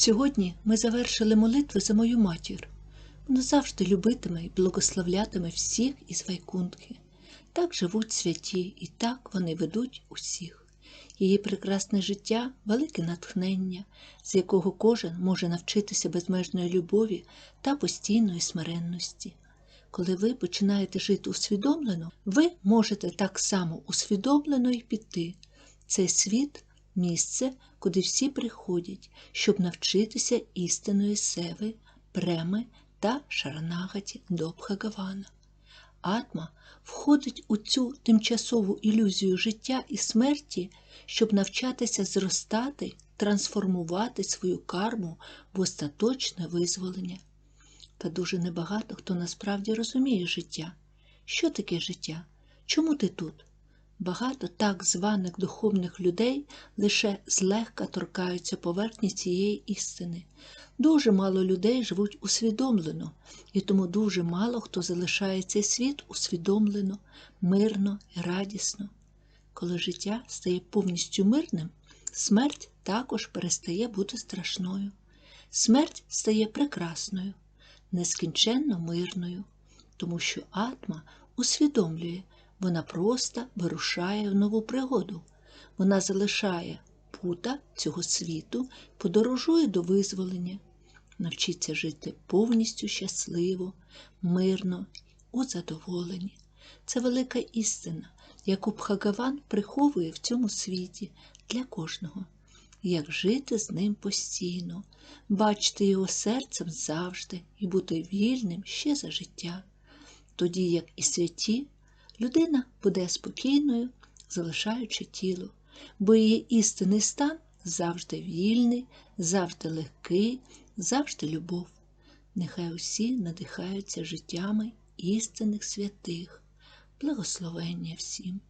Сьогодні ми завершили молитви за мою матір. Вона завжди любитиме і благословлятиме всіх із Вайкунтхи. Так живуть святі, і так вони ведуть усіх. Її прекрасне життя велике натхнення, з якого кожен може навчитися безмежної любові та постійної смиренності. Коли ви починаєте жити усвідомлено, ви можете так само усвідомлено й піти. Цей світ місце, куди всі приходять, щоб навчитися істинної севи, преми та шаранагаті до Бхагавана. Атма входить у цю тимчасову ілюзію життя і смерті, щоб навчатися зростати, трансформувати свою карму в остаточне визволення. Та дуже небагато хто насправді розуміє життя. Що таке життя? Чому ти тут? Багато так званих духовних людей лише злегка торкаються поверхні цієї істини. Дуже мало людей живуть усвідомлено, і тому дуже мало хто залишає цей світ усвідомлено, мирно і радісно. Коли життя стає повністю мирним, смерть також перестає бути страшною. Смерть стає прекрасною, нескінченно мирною, тому що атма усвідомлює, вона просто вирушає в нову пригоду. Вона залишає пута цього світу, подорожує до визволення, навчиться жити повністю щасливо, мирно, у задоволенні. Це велика істина, яку Бхагаван приховує в цьому світі для кожного. Як жити з ним постійно, бачити його серцем завжди і бути вільним ще за життя. Тоді, як і святі, людина буде спокійною, залишаючи тіло, бо її істинний стан завжди вільний, завжди легкий, завжди любов. Нехай усі надихаються життями істинних святих. Благословення всім!